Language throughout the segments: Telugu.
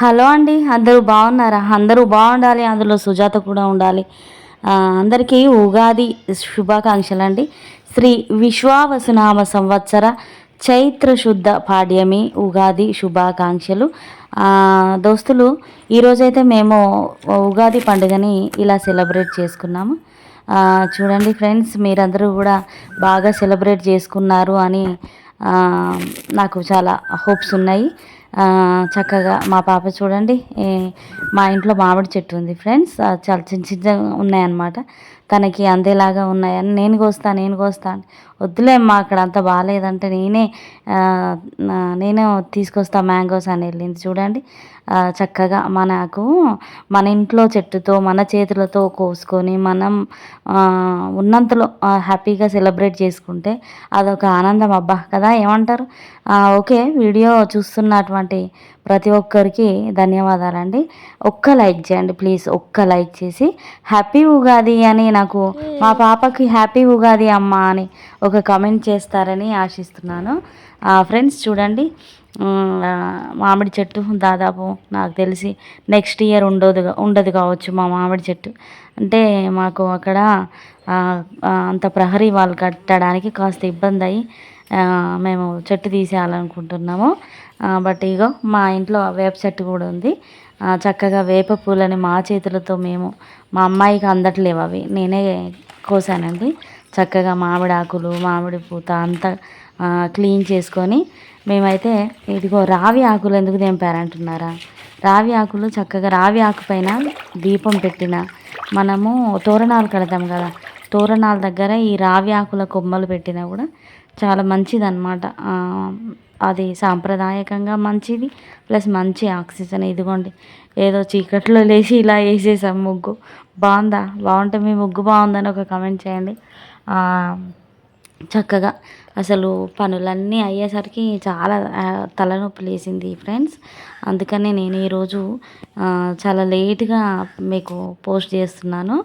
హలో అండి అందరూ బాగున్నారా? అందరూ బాగుండాలి అందులో సుజాత కూడా ఉండాలి. అందరికీ ఉగాది శుభాకాంక్షలు అండి శ్రీ విశ్వావసునామ సంవత్సర చైత్ర శుద్ధ పాడ్యమి ఉగాది శుభాకాంక్షలు. దోస్తులు ఈరోజైతే మేము ఉగాది పండుగని ఇలా సెలబ్రేట్ చేసుకున్నాము. చూడండి ఫ్రెండ్స్ మీరందరూ కూడా బాగా సెలబ్రేట్ చేసుకున్నారు అని నాకు చాలా హోప్స్ ఉన్నాయి. చక్కగా మా పాప చూడండి మా ఇంట్లో మామిడి చెట్టు ఉంది ఫ్రెండ్స్ చాలా చిన్న చిన్నగా ఉన్నాయన్నమాట. తనకి అందేలాగా ఉన్నాయని నేను కోస్తా నేను కోస్తా వద్దులేమ్మా అక్కడ అంత బాగాలేదంటే నేనే నేనే తీసుకొస్తా మ్యాంగోస్ అని వెళ్ళింది. చూడండి చక్కగా మనకు మన ఇంట్లో చెట్టుతో మన చేతులతో కోసుకొని మనం ఉన్నంతలో హ్యాపీగా సెలబ్రేట్ చేసుకుంటే అదొక ఆనందం అబ్బా కదా? ఏమంటారు? ఓకే వీడియో చూస్తున్నటువంటి ప్రతి ఒక్కరికి ధన్యవాదాలండి. ఒక్క లైక్ చేయండి ప్లీజ్. ఒక్క లైక్ చేసి హ్యాపీ ఉగాది అని నాకు మా పాపకి హ్యాపీ ఉగాది అమ్మ అని ఒక కమెంట్ చేస్తారని ఆశిస్తున్నాను. ఫ్రెండ్స్ చూడండి. మామిడి చెట్టు దాదాపు నాకు తెలిసి నెక్స్ట్ ఇయర్ ఉండదు ఉండదు కావచ్చు మా మామిడి చెట్టు. అంటే మాకు అక్కడ అంత ప్రహరీ వాళ్ళు కట్టడానికి కాస్త ఇబ్బంది అయ్యి మేము చెట్టు తీసేయాలనుకుంటున్నాము. బట్ ఇగో మా ఇంట్లో వేప చెట్టు కూడా ఉంది. చక్కగా వేప పూలని మా చేతులతో మేము మా అమ్మాయికి అందట్లేవు అవి. నేనే కోసానండి. చక్కగా మామిడి ఆకులు మామిడి పూత అంతా క్లీన్ చేసుకొని మేమైతే ఇదిగో రావి ఆకులు ఎందుకు తెంపారంటున్నారా? రావి ఆకులు చక్కగా రావి ఆకు పైన దీపం పెట్టిన మనము తోరణాలు కడతాం కదా తోరణాల దగ్గర ఈ రావి ఆకుల కొమ్మలు పెట్టినా కూడా చాలా మంచిదన్నమాట. అది సాంప్రదాయకంగా మంచిది ప్లస్ మంచి ఆక్సిజన్. ఇదిగోండి ఏదో చీకట్లో లేచి ఇలా వేసేసాం ముగ్గు. బాగుందా? బాగుంటే మీ ముగ్గు బాగుందని ఒక కమెంట్ చేయండి. చక్కగా అసలు పనులన్నీ అయ్యేసరికి చాలా తలనొప్పి లేసింది ఫ్రెండ్స్. అందుకనే నేను ఈరోజు చాలా లేట్గా మీకు పోస్ట్ చేస్తున్నాను.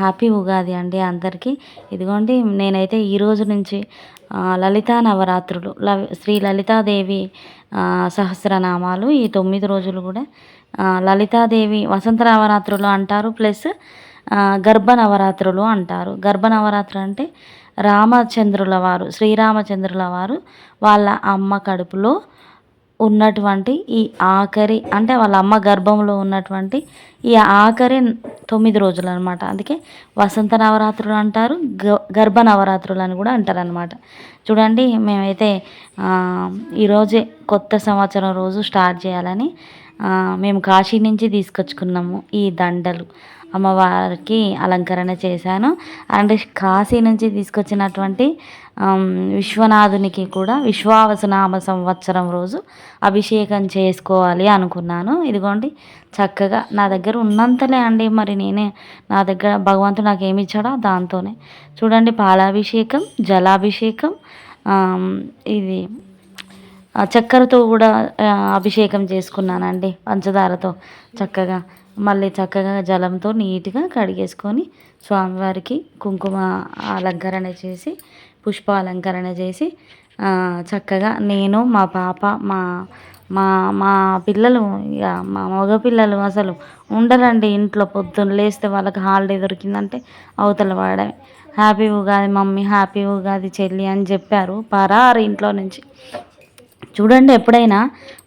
హ్యాపీ ఉగాది అండి అందరికీ. ఇదిగోండి నేనైతే ఈ రోజు నుంచి లలితా నవరాత్రులు శ్రీ లలితాదేవి సహస్రనామాలు ఈ తొమ్మిది రోజులు కూడా లలితాదేవి వసంత నవరాత్రులు అంటారు. ప్లస్ గర్భ నవరాత్రులు అంటారు. గర్భ నవరాత్రులు అంటే రామచంద్రుల వారు శ్రీరామచంద్రుల వారు వాళ్ళ అమ్మ కడుపులో ఉన్నటువంటి ఈ ఆఖరి అంటే వాళ్ళ అమ్మ గర్భంలో ఉన్నటువంటి ఈ ఆఖరి తొమ్మిది రోజులు అనమాట అందుకే వసంత నవరాత్రులు అంటారు గ గర్భ నవరాత్రులు అని కూడా అంటారు అనమాట చూడండి మేమైతే ఈరోజే కొత్త సంవత్సరం రోజు స్టార్ట్ చేయాలని మేము కాశీ నుంచి తీసుకొచ్చుకున్నాము ఈ దండలు. అమ్మవారికి అలంకరణ చేశాను. అండ్ కాశీ నుంచి తీసుకొచ్చినటువంటి విశ్వనాథునికి కూడా విశ్వావసనామ సంవత్సరం రోజు అభిషేకం చేసుకోవాలి అనుకున్నాను. ఇదిగోండి చక్కగా నా దగ్గర ఉన్నంతలే అండి. మరి నేనే నా దగ్గర భగవంతుడు నాకు ఏమి ఇచ్చాడో దాంతోనే. చూడండి పాలాభిషేకం జలాభిషేకం ఇది చక్కెరతో కూడా అభిషేకం చేసుకున్నానండి పంచదారతో చక్కగా. మళ్ళీ చక్కగా జలంతో నీట్గా కడిగేసుకొని స్వామివారికి కుంకుమ అలంకరణ చేసి పుష్ప అలంకరణ చేసి చక్కగా నేను మా పాప మా మా మా పిల్లలు ఇక మా మగ పిల్లలు అసలు ఉండరండి ఇంట్లో. పొద్దున్న లేస్తే వాళ్ళకి హాలిడే దొరికిందంటే అవతల వాడమే happy Ugadi mummy happy Ugadi చెల్లి అని చెప్పారు. పరారు ఇంట్లో నుంచి. చూడండి ఎప్పుడైనా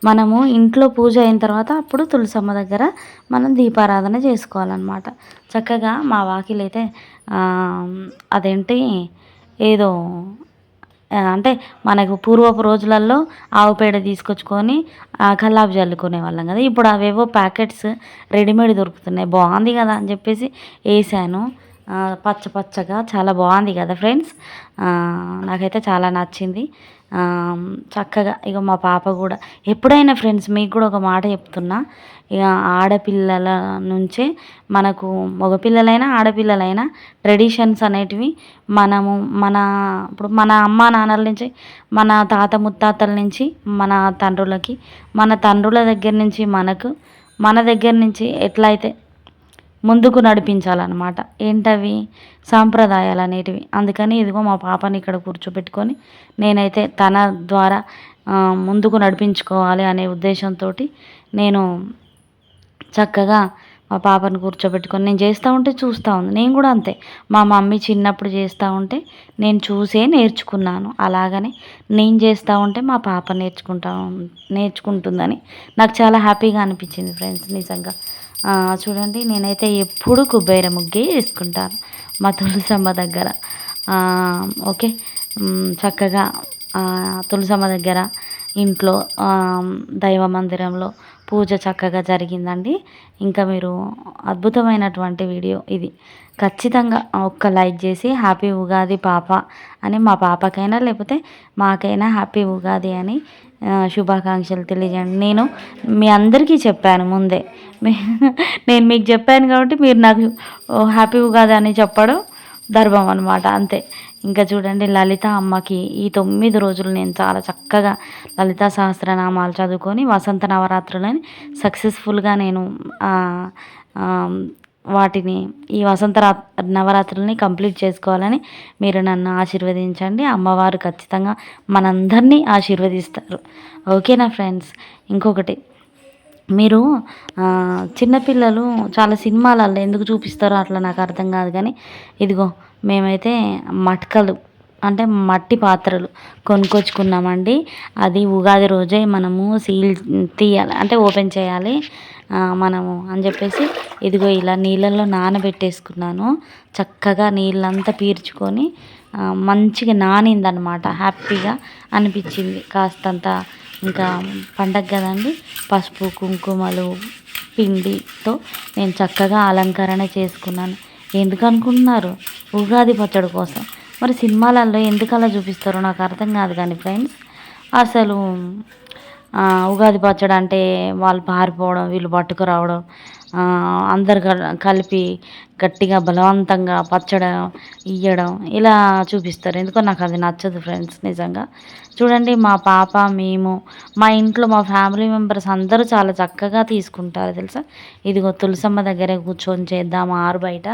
మనము ఇంట్లో పూజ అయిన తర్వాత అప్పుడు తులసమ్మ దగ్గర మనం దీపారాధన చేసుకోవాలన్నమాట. చక్కగా మా వాకిలైతే అయితే అదేంటి ఏదో అంటే మనకు పూర్వపు రోజులలో ఆవు పేడ తీసుకొచ్చుకొని కల్లాపు చల్లుకునే వాళ్ళం కదా. ఇప్పుడు అవేవో ప్యాకెట్స్ రెడీమేడ్ దొరుకుతున్నాయి. బాగుంది కదా అని చెప్పేసి వేసాను పచ్చ పచ్చగా చాలా బాగుంది కదా ఫ్రెండ్స్? నాకైతే చాలా నచ్చింది. చక్కగా ఇక మా పాప కూడా ఎప్పుడైనా ఫ్రెండ్స్ మీకు కూడా ఒక మాట చెప్తున్నా. ఇక ఆడపిల్లల నుంచే మనకు మగపిల్లలైనా ఆడపిల్లలైనా ట్రెడిషన్స్ అనేటివి మనము మన ఇప్పుడు మన అమ్మ నాన్నల నుంచి మన తాత ముత్తాతల నుంచి మన తండ్రులకి మన తండ్రుల దగ్గర నుంచి మనకు మన దగ్గర నుంచి ఎట్లయితే ముందుకు నడిపించాలన్నమాట. ఏంటవి? సాంప్రదాయాలు అనేటివి. అందుకని ఇదిగో మా పాపని ఇక్కడ కూర్చోబెట్టుకొని నేనైతే తన ద్వారా ముందుకు నడిపించుకోవాలి అనే ఉద్దేశంతో నేను చక్కగా మా పాపను కూర్చోబెట్టుకొని నేను చేస్తూ ఉంటే చూస్తూ ఉంది. నేను కూడా అంతే. మా మమ్మీ చిన్నప్పుడు చేస్తూ ఉంటే నేను చూసే నేర్చుకున్నాను. అలాగనే నేను చేస్తూ ఉంటే మా పాప నేర్చుకుంటా నేర్చుకుంటుందని నాకు చాలా హ్యాపీగా అనిపించింది ఫ్రెండ్స్ నిజంగా. చూడండి నేనైతే ఎప్పుడు కుబేర ముగ్గే వేసుకుంటాను మా తులసమ్మ దగ్గర. ఓకే చక్కగా తులసమ్మ దగ్గర ఇంట్లో దైవ మందిరంలో పూజ చక్కగా జరిగిందండి. ఇంకా మీరు అద్భుతమైనటువంటి వీడియో ఇది. ఖచ్చితంగా ఒక్క లైక్ చేసి హ్యాపీ ఉగాది పాప అని మా పాపకైనా లేకపోతే మాకైనా హ్యాపీ ఉగాది అని శుభాకాంక్షలు తెలియజేయండి. నేను మీ అందరికీ చెప్పాను ముందే. నేను మీకు చెప్పాను కాబట్టి మీరు నాకు హ్యాపీ ఉగాది అని చెప్పడం ధర్మం అనమాట అంతే. ఇంకా చూడండి లలిత అమ్మకి ఈ తొమ్మిది రోజులు నేను చాలా చక్కగా లలిత సహస్రనామాలు చదువుకొని వసంత నవరాత్రులని సక్సెస్ఫుల్గా నేను వాటిని ఈ వసంత నవరాత్రులని కంప్లీట్ చేసుకోవాలని మీరు నన్ను ఆశీర్వదించండి. అమ్మవారు ఖచ్చితంగా మనందరినీ ఆశీర్వదిస్తారు. ఓకేనా ఫ్రెండ్స్? ఇంకొకటి మీరు చిన్నపిల్లలు చాలా సినిమాలలో ఎందుకు చూపిస్తారో అట్లా నాకు అర్థం కాదు కానీ ఇదిగో మేమైతే మట్కలు అంటే మట్టి పాత్రలు కొనుక్కొచ్చుకున్నామండి. అది ఉగాది రోజే మనము సీల్ తీయాలి అంటే ఓపెన్ చేయాలి. మనము అని చెప్పేసి ఇదిగో ఇలా నీళ్ళల్లో నానబెట్టేసుకున్నాను. చక్కగా నీళ్ళంతా పీర్చుకొని మంచిగా నానిందనమాట. హ్యాపీగా అనిపించింది. కాస్తంత ఇంకా పండగ కదండి పసుపు కుంకుమలు పిండితో నేను చక్కగా అలంకరణ చేసుకున్నాను. ఎందుకు అనుకుంటున్నారు? ఉగాది పచ్చడి కోసం. మరి సినిమాలలో ఎందుకు అలా చూపిస్తారో నాకు అర్థం కాదు కానీ ఫ్రెండ్స్ అసలు ఉగాది పచ్చడి అంటే వాళ్ళు పారిపోవడం వీళ్ళు పట్టుకురావడం అందరు కలిపి గట్టిగా బలవంతంగా పచ్చడి ఇయ్యడం ఇలా చూపిస్తారు. ఎందుకో నాకు అది నచ్చదు ఫ్రెండ్స్ నిజంగా. చూడండి మా పాప మేము మా ఇంట్లో మా ఫ్యామిలీ మెంబర్స్ అందరూ చాలా చక్కగా తీసుకుంటారు తెలుసా? ఇదిగో తులసమ్మ దగ్గరే కూర్చొని చేద్దాం ఆరు బయట.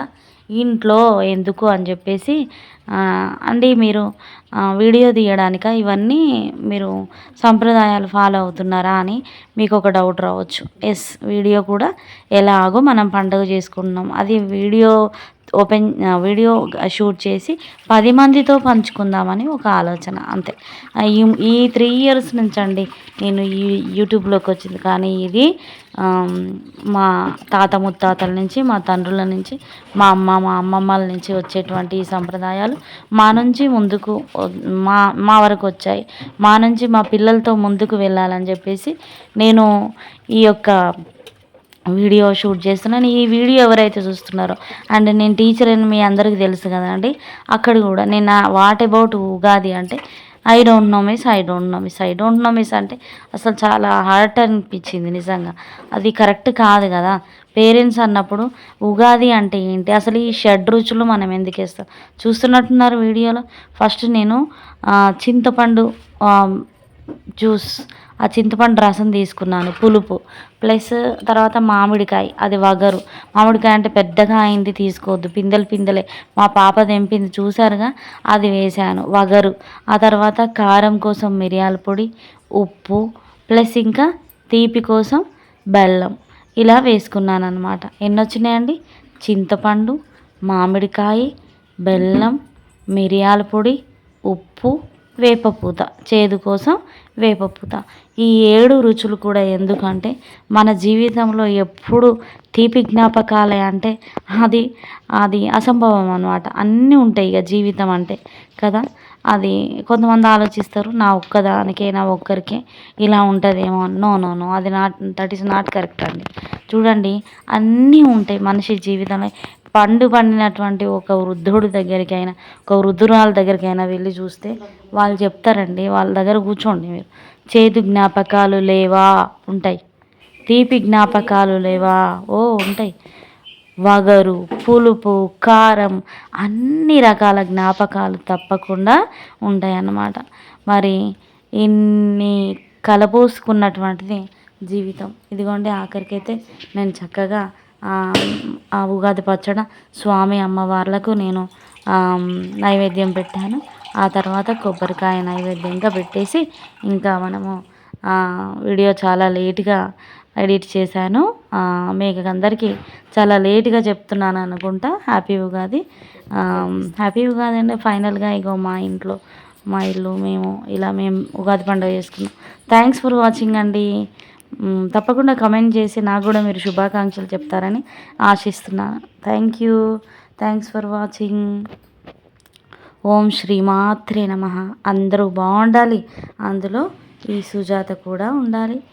ఇంట్లో ఎందుకు అని చెప్పేసి అండి మీరు వీడియో తీయడానిక? ఇవన్నీ మీరు సంప్రదాయాలు ఫాలో అవుతున్నారా అని మీకు ఒక డౌట్ రావచ్చు. ఎస్ వీడియో కూడా ఎలాగో మనం పండుగ చేసుకుంటున్నాం. అది వీడియో ఓపెన్ వీడియో షూట్ చేసి పది మందితో పంచుకుందామని ఒక ఆలోచన అంతే. ఈ త్రీ ఇయర్స్ నుంచి అండి నేను ఈ యూట్యూబ్లోకి వచ్చింది. కానీ ఇది మా తాత ముత్తాతల నుంచి మా తండ్రుల నుంచి మా అమ్మ మా అమ్మమ్మల నుంచి వచ్చేటువంటి ఈ సంప్రదాయాలు మా నుంచి ముందుకు మా మా వరకు వచ్చాయి. మా నుంచి మా పిల్లలతో ముందుకు వెళ్ళాలని చెప్పేసి నేను ఈ యొక్క వీడియో షూట్ చేస్తున్నాను. ఈ వీడియో ఎవరైతే చూస్తున్నారో అండ్ నేను టీచర్ అని మీ అందరికీ తెలుసు కదండి అక్కడ కూడా నేను వాట్ అబౌట్ ఉగాది అంటే I don't know miss I don't know miss I don't know miss అంటే అసలు చాలా హార్ట్ అనిపించింది నిజంగా. అది కరెక్ట్ కాదు కదా. పేరెంట్స్ అన్నప్పుడు ఉగాది అంటే ఏంటి? అసలు ఈ షడ్ రుచులు మనం ఎందుకు వేస్తాం? చూస్తున్నట్టున్నారు వీడియోలో. ఫస్ట్ నేను చింతపండు జ్యూస్ ఆ చింతపండు రసం తీసుకున్నాను పులుపు. ప్లస్ తర్వాత మామిడికాయ అది వగరు. మామిడికాయ అంటే పెద్దగా అయింది తీసుకోవద్దు. పిందెలు పిందెలే. మా పాప తెంపింది చూసారుగా అది వేశాను వగరు. ఆ తర్వాత కారం కోసం మిరియాల పొడి ఉప్పు ప్లస్ ఇంకా తీపి కోసం బెల్లం. ఇలా వేసుకున్నాను అనమాట ఎన్ని వచ్చినాయండి చింతపండు మామిడికాయ బెల్లం మిరియాల పొడి ఉప్పు వేపపూత చేదు కోసం వేపపూత. ఈ ఏడు రుచులు కూడా ఎందుకంటే మన జీవితంలో ఎప్పుడు తీపి జ్ఞాపకాలే అంటే అది అది అసంభవం అనమాట అన్నీ ఉంటాయి ఇక జీవితం అంటే కదా. అది కొంతమంది ఆలోచిస్తారు నా ఒక్కదానికే నా ఒక్కరికే ఇలా ఉంటుందేమో నో నో నో అది not that is not correct అండి. చూడండి అన్నీ ఉంటాయి మనిషి జీవితంలో. పండు పండినటువంటి ఒక వృద్ధుడి దగ్గరికైనా ఒక వృద్ధురాల దగ్గరికైనా వెళ్ళి చూస్తే వాళ్ళు చెప్తారండి వాళ్ళ దగ్గర కూర్చోండి మీరు. చేదు జ్ఞాపకాలు లేవా? ఉంటాయి. తీపి జ్ఞాపకాలు లేవా? ఓ ఉంటాయి. వగరు పులుపు కారం అన్ని రకాల జ్ఞాపకాలు తప్పకుండా ఉంటాయి అన్నమాట మరి ఇన్ని కలపోసుకున్నటువంటిది జీవితం. ఇదిగోండి ఆఖరికైతే నేను చక్కగా ఆ ఉగాది పచ్చడ స్వామి అమ్మవార్లకు నేను నైవేద్యం పెట్టాను. ఆ తర్వాత కొబ్బరికాయ నైవేద్యంగా పెట్టేసి ఇంకా మనము వీడియో చాలా లేట్గా ఎడిట్ చేశాను. మీకు అందరికీ చాలా లేట్గా చెప్తున్నాను అనుకుంటా. హ్యాపీ ఉగాది. హ్యాపీ ఉగాది అంటే ఫైనల్గా ఇగో మా ఇంట్లో మా ఇల్లు మేము ఇలా మేము ఉగాది పండుగ చేసుకున్నాం. థ్యాంక్స్ ఫర్ వాచింగ్ అండి. తప్పకుండా కమెంట్ చేసి నాకు కూడా మీరు శుభాకాంక్షలు చెప్తారని ఆశిస్తున్నాను thank you thanks for watching ఓం శ్రీమాత్రే నమ. అందరూ బాగుండాలి. అందులో ఈ సుజాత కూడా ఉండాలి.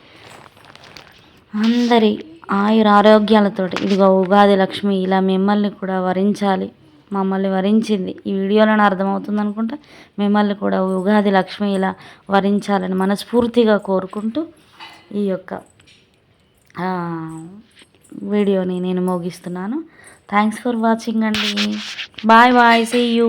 అందరి ఆయుర ఆరోగ్యాలతోటి ఇదిగో ఉగాది లక్ష్మి ఇలా మిమ్మల్ని కూడా వరించాలి. మమ్మల్ని వరించింది. ఈ వీడియోలోనే అర్థమవుతుంది అనుకుంటా. మిమ్మల్ని కూడా ఉగాది లక్ష్మి ఇలా వరించాలని మనస్ఫూర్తిగా కోరుకుంటూ ఈ యొక్క వీడియోని నేను ముగిస్తున్నాను. థ్యాంక్స్ ఫర్ వాచింగ్ అండి. Bye bye see you